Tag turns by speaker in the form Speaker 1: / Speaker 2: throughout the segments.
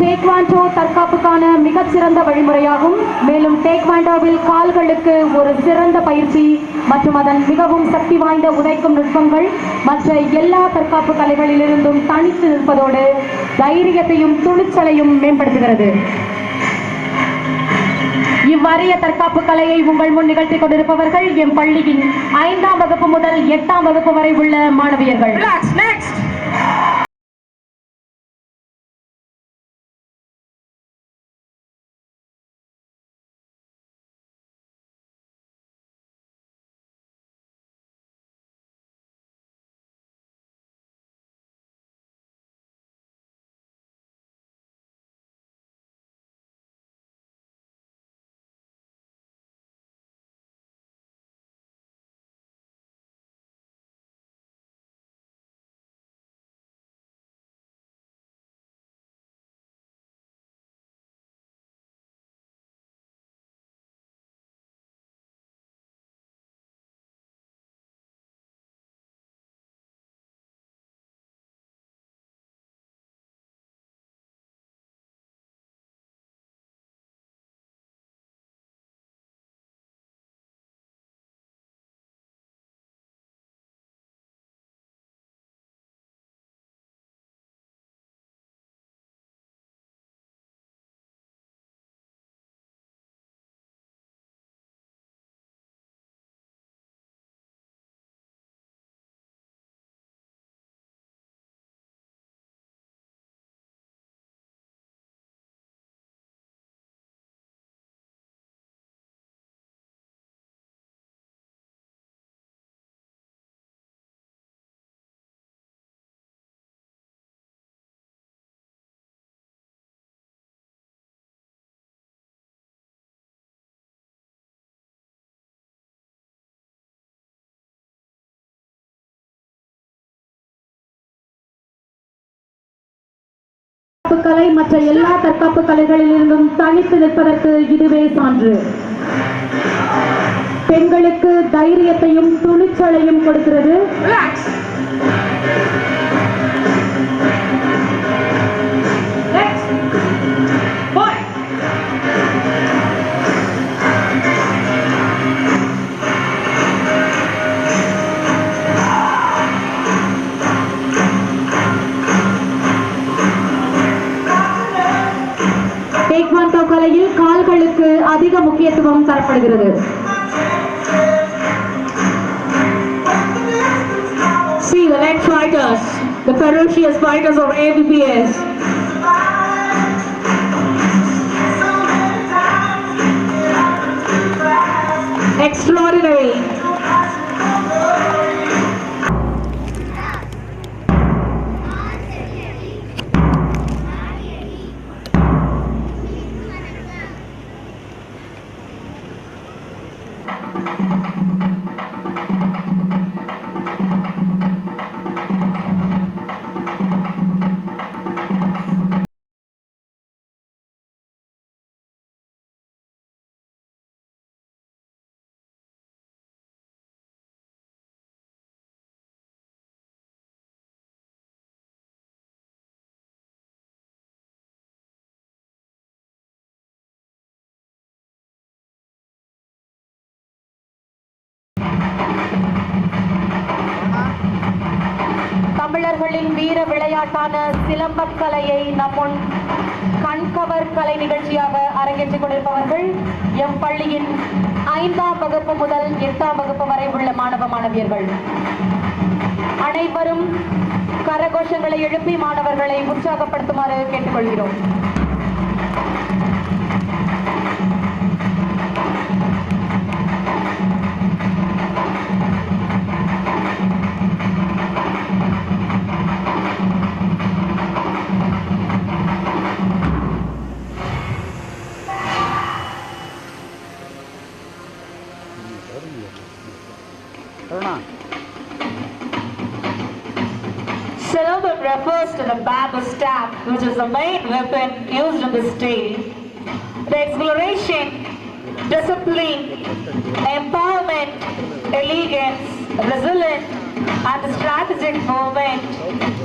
Speaker 1: Taekwondo தற்காப்புக்கான மிகச்சிறந்த வழிமுறையாகும். மேலும் டேக்வாண்டோவில் கால்களுக்கு ஒரு சிறந்த பயிற்சி மற்றும் அதன் மிகவும் சக்தி வாய்ந்த உதைக்கும் நுட்பங்கள் மற்ற எல்லா தற்காப்பு கலைகளிலிருந்தும் தனித்து நிற்பதோடு தைரியத்தையும் துணிச்சலையும் மேம்படுத்துகிறது. இவ்வறிய தற்காப்பு கலையை உங்கள் முன் நிகழ்த்திக் கொண்டிருப்பவர்கள் எம் பள்ளியின் ஐந்தாம் வகுப்பு முதல் எட்டாம் வகுப்பு வரை உள்ள மாணவியர்கள். தற்காப்பு கலை மற்ற எல்லா தற்காப்பு கலைகளிலிருந்தும் தனித்து நிற்பதற்கு இதுவே சான்று. பெண்களுக்கு தைரியத்தையும் துணிச்சலையும் கொடுக்கிறது. அதிக முக்கியத்துவம் தரப்படுகிறது
Speaker 2: See the next fighters, the ferocious fighters of ABPS. Extraordinary.
Speaker 1: வீர விளையாட்டான சிலம்பக் கலையை நம்முன் கண்கவர் கலை நிகழ்ச்சியாக அரங்கேற்றிக் கொண்டிருப்பவர்கள் எம் பள்ளியின் ஐந்தாம் வகுப்பு முதல் எட்டாம் வகுப்பு வரை உள்ள மாணவ மாணவியர்கள். அனைவரும் கரகோஷங்களை எழுப்பி மாணவர்களை உற்சாகப்படுத்துமாறு கேட்டுக்கொள்கிறோம்.
Speaker 2: The staff, which is the main weapon used in the tale. The exploration, discipline, empowerment, elegance, resilience, and the strategic movement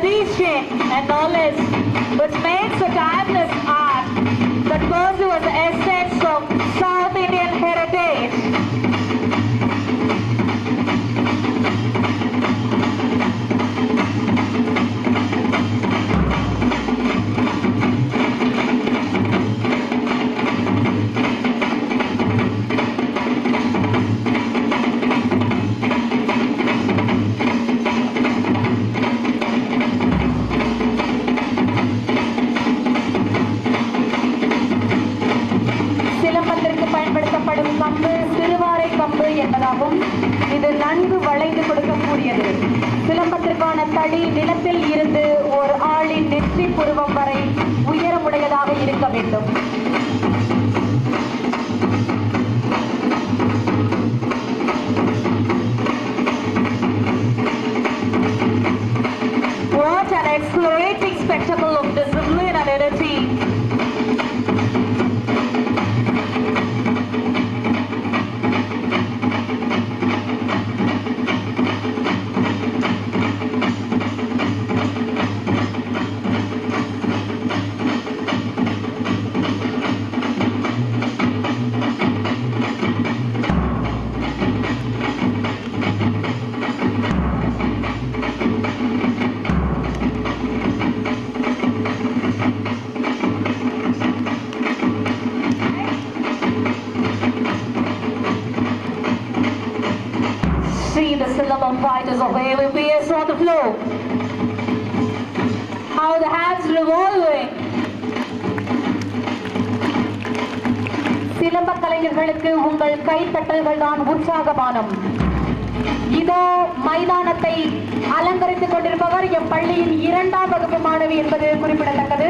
Speaker 2: tradition and knowledge, which makes a timeless art. That pursues the essence of South
Speaker 1: நிலத்தில் இருந்து ஒரு ஆளின் நெற்றி புருவம் வரை உயரமுடையதாக இருக்க வேண்டும். சிலம்ப உங்கள் கைத்தட்டல்கள் தான் உற்சாகமானம் இதோ மைதானத்தை அலங்கரித்துக் கொண்டிருப்பவர் எம் பள்ளியின் இரண்டாம் வகுப்பு மாணவி என்பது குறிப்பிடத்தக்கது.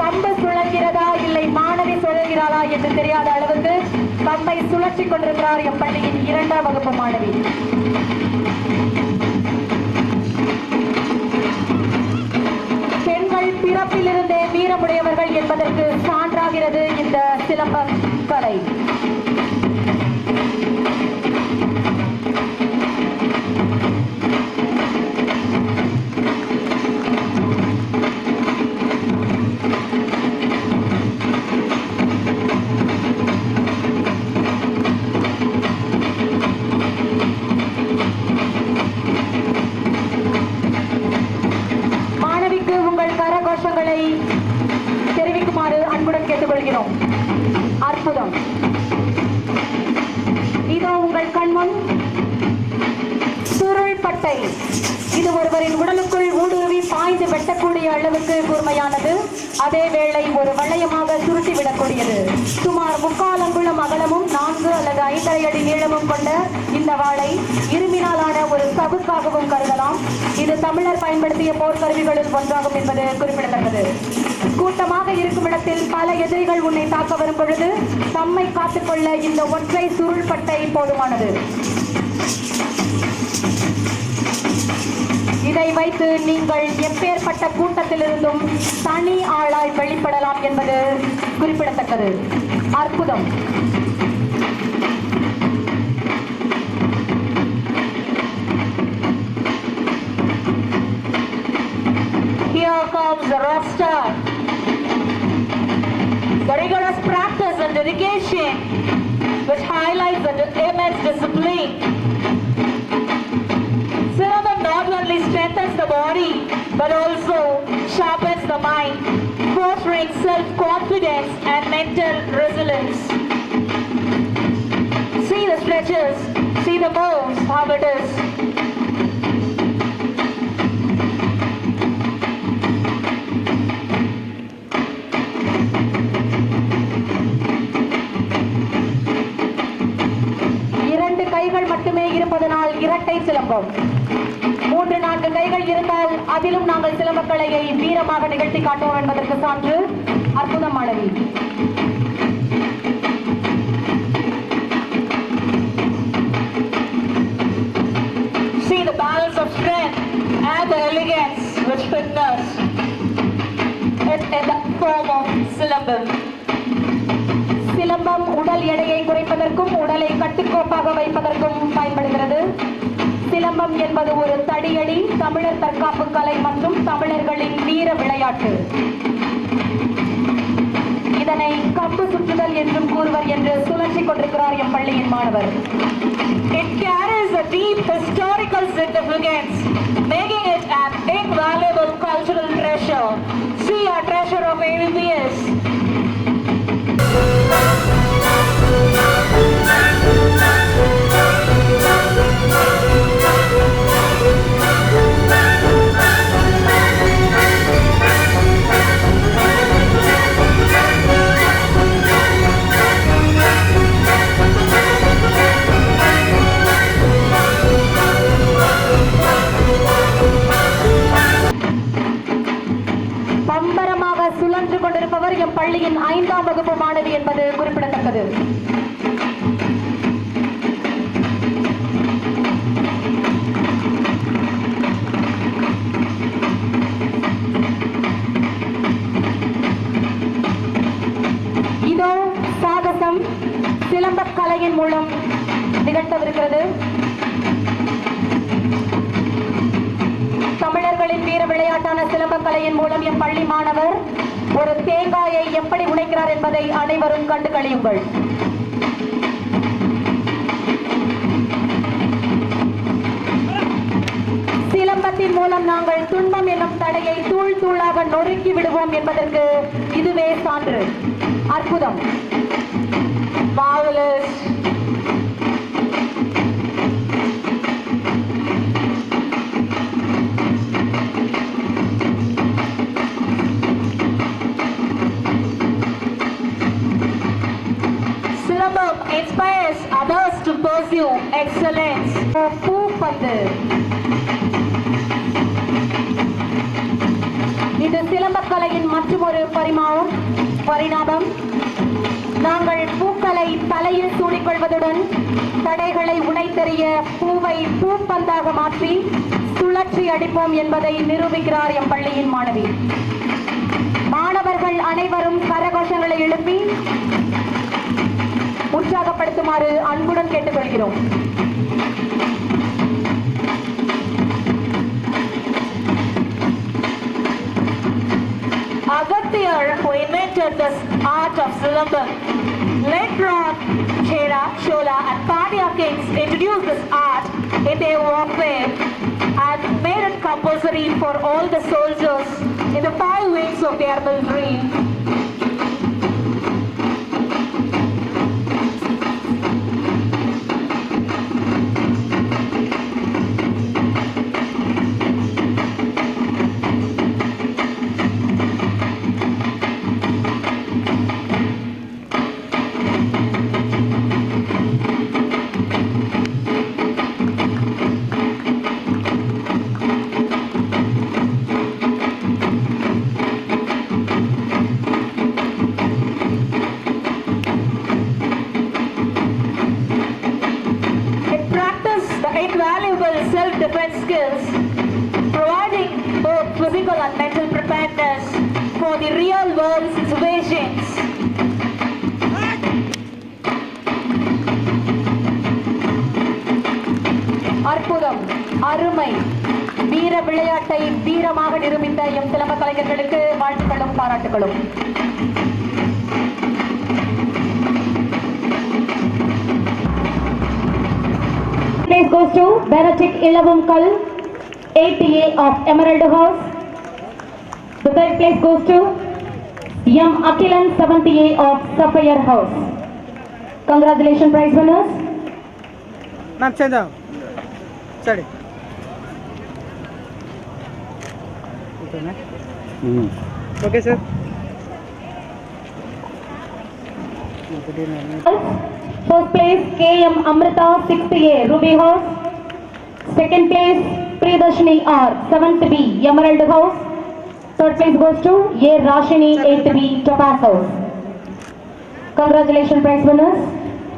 Speaker 1: கம்பு சுழல்கிறதா இல்லை மாணவி சுழல்கிறாளா என்று தெரியாத அளவுக்கு கம்பை சுழற்சி கொண்டிருக்கிறார் எம் பள்ளியின் இரண்டாம் வகுப்பு மாணவி. பெண்கள் பிறப்பிலிருந்தே வீரமுடையவர்கள் என்பதற்கு சான்றாகிறது இந்த சிலம்ப கலை சுருட்டி சுமார் முக்கால் அங்குலம் அகலமும் நான்கு அல்லது ஐந்தரை அடி நீளமும் கொண்ட இந்த வாளை இரும்பினாலான ஒரு சவுக்காகவும் கருதலாம். இது தமிழர் பயன்படுத்திய போர்க்கருவிகளில் ஒன்றாகும் என்பது குறிப்பிடத்தக்கது. கூட்டமாக இருக்கும் இடத்தில் பல எதிரிகள் உன்னை தாக்க வரும் பொழுது தம்மை காத்துக்கொள்ள இந்த ஒற்றை சுருள்பட்டை போதுமானது. இதை வைத்து நீங்கள் எப்பேற்பட்ட கூட்டத்திலிருந்தும் தனி ஆளாய் வெளிப்படலாம் என்பது குறிப்பிடத்தக்கது அற்புதம்
Speaker 2: Here comes the rock star. The rigorous practice and dedication which highlights fostering self-confidence and mental resilience. See the stretches, see the moves, how it is.
Speaker 1: இரண்டு கைகள் மட்டுமே இருப்பதனால் இரட்டை சிலம்பம் மூன்று நான்கு கைகள் இருந்தால் அதிலும் நாங்கள் சிலம்பக்கலையை வீரமாக நிகழ்த்தி காட்டுவோம் என்பதற்கு சான்று
Speaker 2: சிறந்த மாணவி
Speaker 1: சிலம்பம் உடல் எடையை குறைப்பதற்கும் உடலை கட்டுக்கோப்பாக வைப்பதற்கும் பயன்படுகிறது. சிலம்பம் என்பது ஒரு தடியடி தமிழர் தற்காப்பு கலை மற்றும் தமிழர்களின் வீர விளையாட்டு. இதனை கம்பு சுற்றுதல் என்றும் கூறுவர் என்று சுழற்சிக் கொண்டிருக்கிறார் எம் பள்ளியின் மாணவர்
Speaker 2: It carries a deep historical significance, making it an invaluable cultural treasure. See our treasure of AVPS.
Speaker 1: விளையாட்டான சிலம்பக் கலையின் மூலம் எம் பள்ளி மாணவர் ஒரு தேங்காயை எப்படி உடைக்கிறார் என்பதை அனைவரும் கண்டு கழியுங்கள். சிலம்பத்தின் மூலம் நாங்கள் துன்பம் என்னும் தடையை தூள் தூளாக நொறுக்கி விடுவோம் என்பதற்கு இதுவே சான்று. அற்புதம்.
Speaker 2: Marvelous. எக்ஸலன்ஸ்
Speaker 1: பூப்பந்து இது சிலம்பக்கலையின் மற்றொரு பரிமாணம் பரிணாமம். நாங்கள் பூக்களை தலையில் சூடிக்கொள்வதுடன் தடைகளை உடைத்தெறிய பூவை பூப்பந்தாக மாற்றி சுழற்சி அடிப்போம் என்பதை நிரூபிக்கிறார் எம் பள்ளியின் மாணவி. மாணவர்கள் அனைவரும் கரகோஷங்களை எழுப்பி உற்சாகப்படுத்துமாறு அன்புடன் கேட்டுக்கொள்கிறோம்
Speaker 2: Agathir, who invented this art of Silambam. Later on, Chera, Chola and Pandya kings introduced this art in their warfare and made it compulsory for all the soldiers in the five wings of their military. Mental for the real world situations.
Speaker 1: அற்புதம் அருமை வீர விளையாட்டை வீரமாக நிரூபித்த M சிலம்ப கலைஞர்களுக்கு வாழ்த்துக்களும் பாராட்டுகளும் Place goes to Benetic Ilavum Kal, 8A of Emerald House. The third place goes to M. Akilan, 7th A of Sapphire House. Congratulations, prize winners.
Speaker 3: Ma'am change आओ सड़ी okay sir
Speaker 1: First place KM Amrita 6th A Ruby House. Second place Priyadarshini R 7th B Emerald House. Third place goes to Ye Rashini 8B Topaz House. Congratulations, prize winners.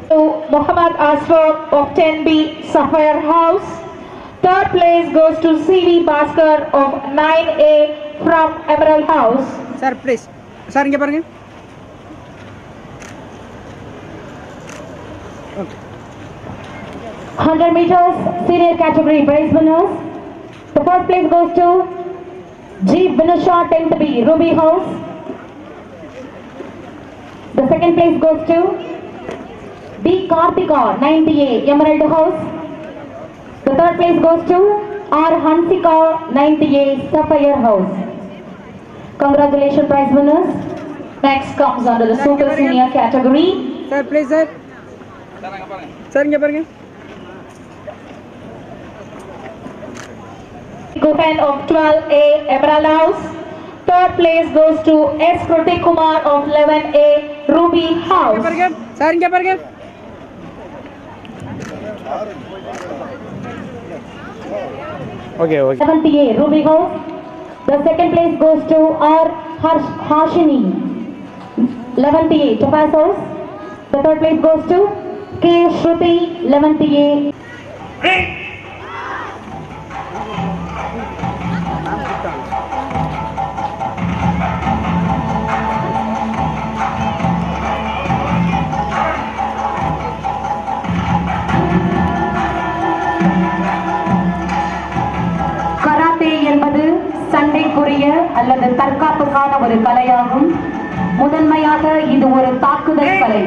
Speaker 2: To Muhammad Asfar of 10B Sapphire House. Third place goes to CV Baskar of 9A from Emerald House.
Speaker 3: Sir, please. Sir, inge parunga. Okay.
Speaker 1: 100 meters senior category prize winners. The first place goes to G Vinusha tenth B ruby house the second place goes to B Karthika 90 A emerald house the third place goes to R Hansika 90 A sapphire house congratulation prize winners next comes under the super senior category
Speaker 3: sir please sir sir क्या पर
Speaker 2: गए Gohan of 12A Emerald House. Third place goes to S. Pratik Kumar of 11A Ruby House.
Speaker 3: Sir, इनके Okay,
Speaker 1: okay. 70A Ruby House. The second place goes to R. Harsh Harshini. 11A Topaz House. The third place goes to K. Shruti 11A. Hey! அல்லது தற்காப்புக்கான ஒரு கலையாகும். முதன்மையாக இது ஒரு தாக்குதல் கலை.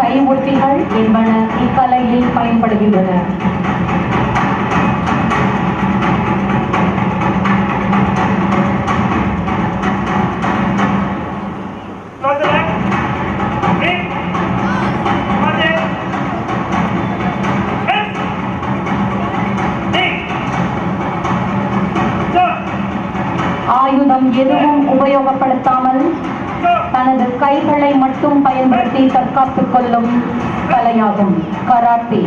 Speaker 1: திறந்த என்பன இக்கலையில் பயன்படுகின்றன. கைகளை மட்டும் பயன்படுத்தி தற்காத்துக் கொள்ளும் கலையாகும் karate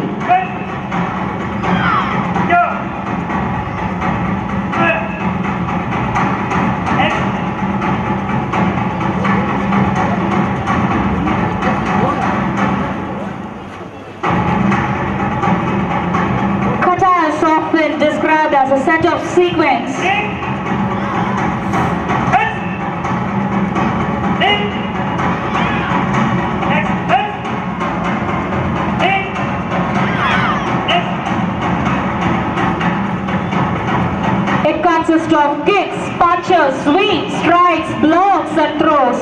Speaker 2: Kata is often described as a set of sequence. It consists of kicks, punches, swings, strikes, blocks and throws.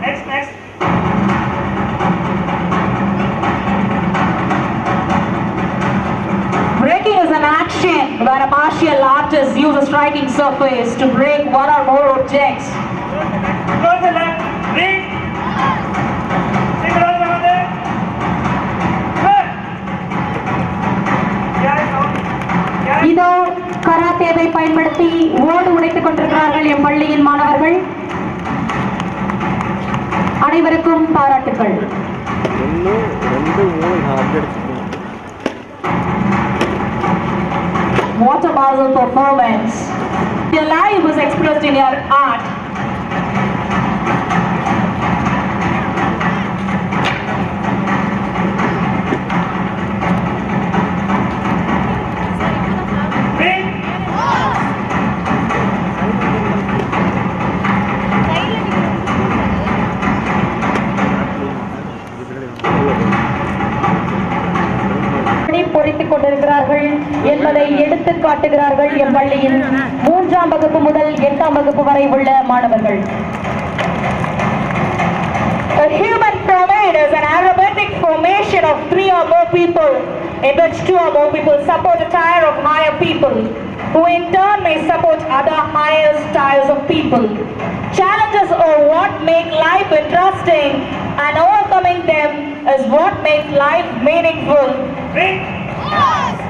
Speaker 4: Next, next.
Speaker 2: Breaking is an action where a martial artist uses striking surface to break one or more objects.
Speaker 1: கராத்தேவை பயன்படுத்தி ஓடு உடைத்துக் கொண்டிருக்கிறார்கள் M பள்ளியின் மாணவர்கள் அனைவருக்கும்
Speaker 3: அடிச்சுக்கணும்
Speaker 2: What a marvel performance. Your life was expressed in your art.
Speaker 1: பொறித்துக் கொண்டிருக்கிறார்கள் என்பதை எடுத்து காட்டுகிறார்கள் எம் பள்ளியின் மூன்றாம் வகுப்பு முதல் எட்டாம் வகுப்பு வரை உள்ள மாணவர்கள்
Speaker 2: A human pyramid is an aerobatic formation of three or more people, in which two or more people support a tier of higher people, who in turn may support other higher tiers of people. Challenges are what make life interesting, and overcoming them is what makes life meaningful.
Speaker 4: Yes!